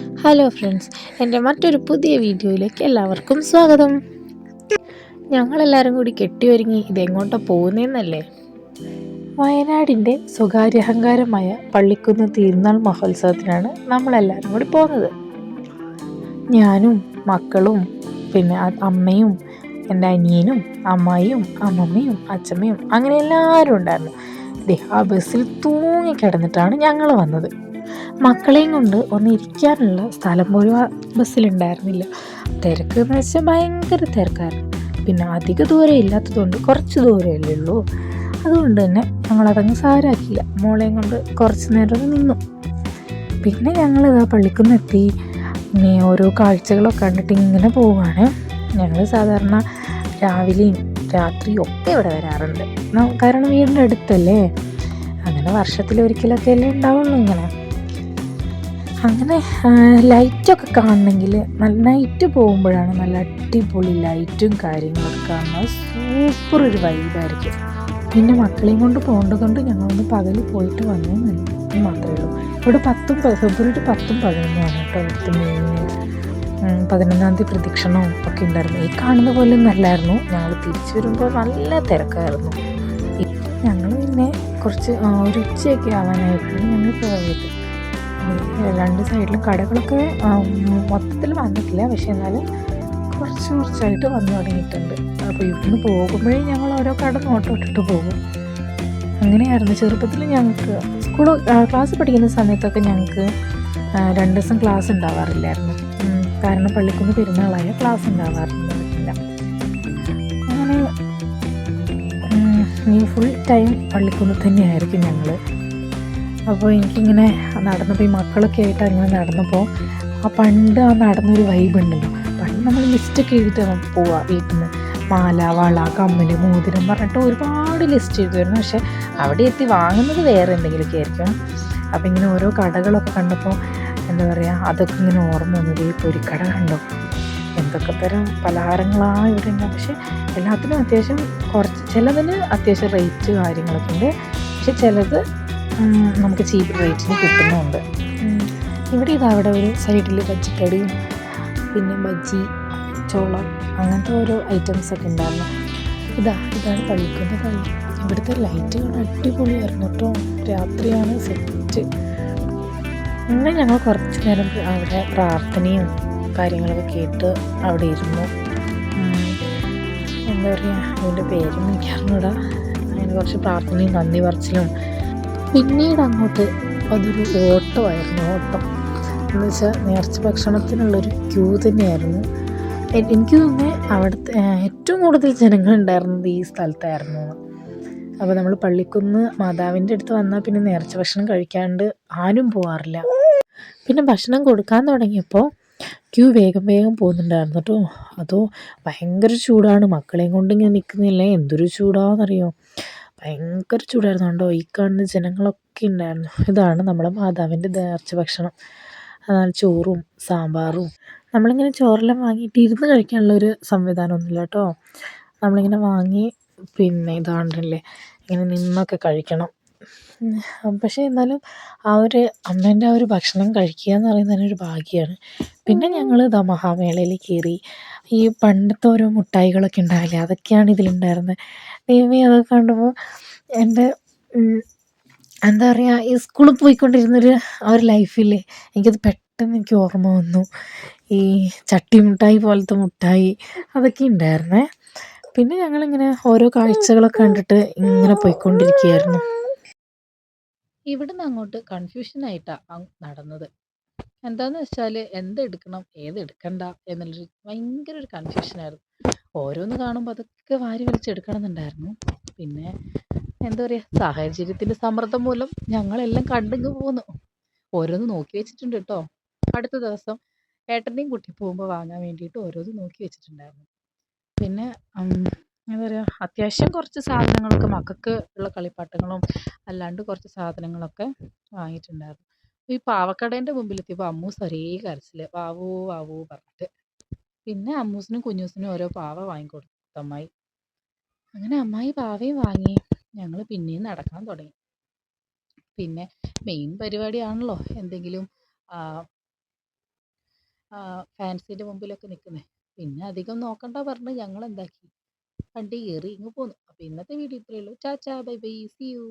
Hello friends എന്റെ മറ്റൊരു പുതിയ വീഡിയോയിലേക്ക് എല്ലാവർക്കും സ്വാഗതം. ഞങ്ങളെല്ലാവരും കൂടി കെട്ടിയൊരുങ്ങി ഇതെങ്ങോട്ടാണ് പോകുന്നതെന്നല്ലേ വയനാടിന്റെ സ്വകാര്യ അഹങ്കാരമായ പള്ളിക്കുന്ന് തീരുന്നാൾ മഹോത്സവത്തിനാണ് നമ്മളെല്ലാവരും കൂടി പോകുന്നത്. ഞാനും മക്കളും പിന്നെ അമ്മയും എന്റെ അനിയനും അമ്മായിയും അമ്മമ്മയും അച്ഛമ്മയും അങ്ങനെ എല്ലാവരും ഉണ്ടായിരുന്നു. ആ ബസ്സിൽ തൂങ്ങിക്കിടന്നിട്ടാണ് ഞങ്ങൾ വന്നത്. മക്കളെയും കൊണ്ട് ഒന്ന് ഇരിക്കാനുള്ള സ്ഥലം പോലും ആ ബസ്സിലുണ്ടായിരുന്നില്ല. തിരക്ക് എന്ന് വെച്ചാൽ ഭയങ്കര തിരക്കായിരുന്നു. പിന്നെ അധിക ദൂരം ഇല്ലാത്തതുകൊണ്ട് കുറച്ച് ദൂരമല്ലേ ഉള്ളൂ. അതുകൊണ്ട് തന്നെ ഞങ്ങളതങ്ങ് സാരാക്കില്ല മോളെയും കൊണ്ട് കുറച്ച് നേരം നിന്നു. പിന്നെ ഞങ്ങൾ ഇതാ പള്ളിക്കുന്ന് എത്തി പിന്നെ ഓരോ കാഴ്ചകളൊക്കെ കണ്ടിട്ട് ഇങ്ങനെ പോവുകയാണ് ഞങ്ങൾ സാധാരണ രാവിലെയും രാത്രിയും ഒക്കെ ഇവിടെ വരാറുണ്ട്. കാരണം വീടിന്റെ അടുത്തല്ലേ? അങ്ങനെ വർഷത്തിലൊരിക്കലൊക്കെ അല്ലേ ഉണ്ടാവുള്ളൂ ഇങ്ങനെ. അങ്ങനെ ലൈറ്റൊക്കെ കാണണമെങ്കിൽ നല്ല നൈറ്റ് പോകുമ്പോഴാണ് നല്ല അടിപൊളി ലൈറ്റും കാര്യങ്ങളൊക്കെ കാണുന്നത്. സൂപ്പർ ഒരു വൈബായിരിക്കും പിന്നെ മക്കളെയും കൊണ്ട് പോകേണ്ടതുകൊണ്ട് ഞങ്ങളൊന്ന് പകൽ പോയിട്ട് വന്നു മാത്രമേ ഉള്ളൂ. ഇവിടെ പത്തും ഫെബ്രുവരി പത്തും പതിനൊന്നുമാണ് കേട്ടോ ഇവിടുത്തെ മെയിൻ പതിനൊന്നാം തീയതി പ്രദക്ഷിണവും ഒക്കെ ഉണ്ടായിരുന്നു. ഈ കാണുന്ന പോലെ നല്ലായിരുന്നു ഞങ്ങൾ തിരിച്ചു വരുമ്പോൾ നല്ല തിരക്കായിരുന്നു. ഞങ്ങൾ പിന്നെ കുറച്ച് ഒരു ഉച്ചയൊക്കെ ആവാനായിട്ടാണ് ഞങ്ങൾ പോയത്. രണ്ട് സൈഡിലും കടകളൊക്കെ മൊത്തത്തിൽ വന്നിട്ടില്ല. പക്ഷേ എന്നാലും കുറച്ച് കുറച്ചായിട്ട് വന്നു തുടങ്ങിയിട്ടുണ്ട്. അപ്പോൾ ഇവിടുന്ന് പോകുമ്പോഴേ ഞങ്ങൾ ഓരോ കട നോട്ടം ഇട്ടിട്ട് പോകും. അങ്ങനെയായിരുന്നു. ചെറുപ്പത്തിൽ ഞങ്ങൾക്ക് സ്കൂൾ ക്ലാസ് പഠിക്കുന്ന സമയത്തൊക്കെ ഞങ്ങൾക്ക് രണ്ട് ദിവസം ക്ലാസ് ഉണ്ടാവാറില്ലായിരുന്നു. കാരണം പള്ളിക്കുന്ന് പെരുന്നാളായ ക്ലാസ് ഉണ്ടാവാറില്ല. അങ്ങനെ ഫുൾ ടൈം പള്ളിക്കുന്ന് തന്നെയായിരിക്കും ഞങ്ങൾ അപ്പോൾ എനിക്കിങ്ങനെ നടന്നപ്പോൾ ഈ മക്കളൊക്കെ ആയിട്ട് അങ്ങനെ നടന്നപ്പോൾ ആ പണ്ട് ആ നടന്നൊരു വൈബ് ഉണ്ടല്ലോ. പണ്ട് നമ്മൾ ലിസ്റ്റൊക്കെ എഴുതി പോവുക വീട്ടിൽ നിന്ന് മാല വള കമ്മൽ മോതിരം പറഞ്ഞിട്ട് ഒരുപാട് ലിസ്റ്റ് എഴുതുമായിരുന്നു പക്ഷേ അവിടെ എത്തി വാങ്ങുന്നത് വേറെ എന്തെങ്കിലുമൊക്കെ ആയിരിക്കും. അപ്പോൾ ഇങ്ങനെ ഓരോ കടകളൊക്കെ കണ്ടപ്പോൾ എന്താ പറയുക അതൊക്കെ ഇങ്ങനെ ഓർമ്മ വന്നത്. ഈ പൊരിക്കട കണ്ടോ? എന്തൊക്കെ തരം പലഹാരങ്ങളാണ് ഇവിടെ ഉണ്ട്. പക്ഷെ എല്ലാത്തിനും അത്യാവശ്യം കുറച്ച് ചിലതിന് അത്യാവശ്യം റേറ്റ് കാര്യങ്ങളൊക്കെ ഉണ്ട്. പക്ഷെ ചിലത് നമുക്ക് ചീപ്പ് റേറ്റിന് കിട്ടുന്നുമുണ്ട് ഇവിടെ ഇതാ അവിടെ ഒരു സൈഡിൽ ബജ്ജിക്കടിയും പിന്നെ ബജ്ജി ചോളം അങ്ങനത്തെ ഓരോ ഐറ്റംസ് ഒക്കെ ഉണ്ടായിരുന്നു. ഇതാ ഇതാണ് പള്ളിക്കുന്ന പള്ളി ഇവിടുത്തെ ലൈറ്റുകൾ അടിപൊളി അടിപൊളിയായിരുന്നു കേട്ടോ രാത്രിയാണ് സെറ്റ് ഇന്നെ ഞങ്ങൾ കുറച്ച് നേരം അവിടെ പ്രാർത്ഥനയും കാര്യങ്ങളൊക്കെ കേട്ട് അവിടെ ഇരുന്നു. എന്താ പറയുക അതിന്റെ പേരും എനിക്ക് അറിഞ്ഞൂടാ അങ്ങനെ കുറച്ച് പ്രാർത്ഥനയും നന്ദി പറച്ചിലും പിന്നീട് അങ്ങോട്ട് അതൊരു ഓട്ടമായിരുന്നു ഓട്ടം. എന്ന് വെച്ചാൽ നേർച്ച ഭക്ഷണത്തിനുള്ളൊരു ക്യൂ തന്നെയായിരുന്നു. എനിക്ക് തോന്നുന്നത് അവിടുത്തെ ഏറ്റവും കൂടുതൽ ജനങ്ങളുണ്ടായിരുന്നത് ഈ സ്ഥലത്തായിരുന്നു. അപ്പോൾ നമ്മൾ പള്ളിക്കുന്ന് മാതാവിന്റെ അടുത്ത് വന്നാൽ പിന്നെ നേർച്ച ഭക്ഷണം കഴിക്കാണ്ട് ആരും പോകാറില്ല പിന്നെ ഭക്ഷണം കൊടുക്കാൻ തുടങ്ങിയപ്പോൾ ക്യൂ വേഗം വേഗം പോകുന്നുണ്ടായിരുന്നു കേട്ടോ അതോ ഭയങ്കര ചൂടാണ് മക്കളെയും കൊണ്ട് ഇങ്ങനെ നിൽക്കുന്നില്ല എന്തൊരു ചൂടാണെന്നറിയോ ഭയങ്കര ചൂടായിരുന്നു കണ്ടോ? ഈ കാണുന്ന ജനങ്ങളൊക്കെ ഉണ്ടായിരുന്നു. ഇതാണ് നമ്മുടെ മാതാവിന്റെ നേർച്ച ഭക്ഷണം. അതാണ് ചോറും സാമ്പാറും. നമ്മളിങ്ങനെ ചോറെല്ലാം വാങ്ങിയിട്ട് ഇരുന്ന് കഴിക്കാനുള്ള ഒരു സംവിധാനമൊന്നുമില്ല കേട്ടോ. നമ്മളിങ്ങനെ വാങ്ങി പിന്നെ ഇതാണ്ടല്ലേ ഇങ്ങനെ നിന്നൊക്കെ കഴിക്കണം. പക്ഷേ എന്നാലും ആ ഒരു അമ്മേന്റെ ആ ഒരു ഭക്ഷണം കഴിക്കുക എന്ന് പറയുന്നത് തന്നെ ഒരു ഭാഗ്യമാണ്. പിന്നെ ഞങ്ങൾ ഇതാ മഹാമേളയിൽ കയറി ഈ പണ്ടത്തെ ഓരോ മുട്ടായികളൊക്കെ ഉണ്ടാവില്ലേ അതൊക്കെയാണ് ഇതിലുണ്ടായിരുന്നത് ദൈവമേ അതൊക്കെ കണ്ടപ്പോൾ എന്റെ എന്താ പറയുക ഈ സ്കൂളിൽ പോയിക്കൊണ്ടിരുന്നൊരു ആ ഒരു ലൈഫില്ലേ എനിക്കത് പെട്ടെന്ന് എനിക്ക് ഓർമ്മ വന്നു. ഈ ചട്ടി മുട്ടായി പോലത്തെ മുട്ടായി അതൊക്കെ ഉണ്ടായിരുന്നേ. പിന്നെ ഞങ്ങളിങ്ങനെ ഓരോ കാഴ്ചകളൊക്കെ കണ്ടിട്ട് ഇങ്ങനെ പോയിക്കൊണ്ടിരിക്കുകയായിരുന്നു. ഇവിടുന്ന് അങ്ങോട്ട് കൺഫ്യൂഷനായിട്ടാണ് നടന്നത്. എന്താന്ന് വെച്ചാൽ എന്തെടുക്കണം ഏതെടുക്കണ്ട എന്നുള്ളൊരു ഭയങ്കര ഒരു കൺഫ്യൂഷനായിരുന്നു ഓരോന്ന് കാണുമ്പോൾ അതൊക്കെ വാരി വലിച്ചെടുക്കണം എന്നുണ്ടായിരുന്നു പിന്നെ എന്താ പറയുക സാഹചര്യത്തിന്റെ സമ്മർദ്ദം മൂലം ഞങ്ങളെല്ലാം കണ്ടിങ്ങ് പോന്നു. ഓരോന്ന് നോക്കി വെച്ചിട്ടുണ്ട് കേട്ടോ അടുത്ത ദിവസം ഏട്ടന്റെയും കുട്ടി പോകുമ്പോൾ വാങ്ങാൻ വേണ്ടിയിട്ട് ഓരോന്ന് നോക്കി വെച്ചിട്ടുണ്ടായിരുന്നു. പിന്നെ എന്താ പറയുക അത്യാവശ്യം കുറച്ച് സാധനങ്ങളൊക്കെ മക്കൾക്ക് ഉള്ള കളിപ്പാട്ടങ്ങളും അല്ലാണ്ട് കുറച്ച് സാധനങ്ങളൊക്കെ വാങ്ങിയിട്ടുണ്ടായിരുന്നു. ഈ പാവക്കടേന്റെ മുമ്പിലെത്തിയപ്പോൾ അമ്മൂസ് ഒരേ കരച്ചിൽ വാവൂ വാവൂ പറഞ്ഞിട്ട്. പിന്നെ അമ്മൂസിനും കുഞ്ഞൂസിനും ഓരോ പാവ വാങ്ങിക്കൊടുത്തു അമ്മായി അങ്ങനെ അമ്മായി പാവയും വാങ്ങി. ഞങ്ങൾ പിന്നെയും നടക്കാൻ തുടങ്ങി. പിന്നെ മെയിൻ പരിപാടിയാണല്ലോ എന്തെങ്കിലും ഫാൻസിന്റെ മുമ്പിലൊക്കെ നിൽക്കുന്നത് പിന്നെ അധികം നോക്കണ്ട പറഞ്ഞ് ഞങ്ങൾ എന്താക്കി വണ്ടി കയറി ഇങ്ങ് പോന്നു. അപ്പോൾ ഇന്നത്തെ വീഡിയോ ഇത്രയേ ഉള്ളൂ. ചാച്ചാ ബൈ ബൈ. See you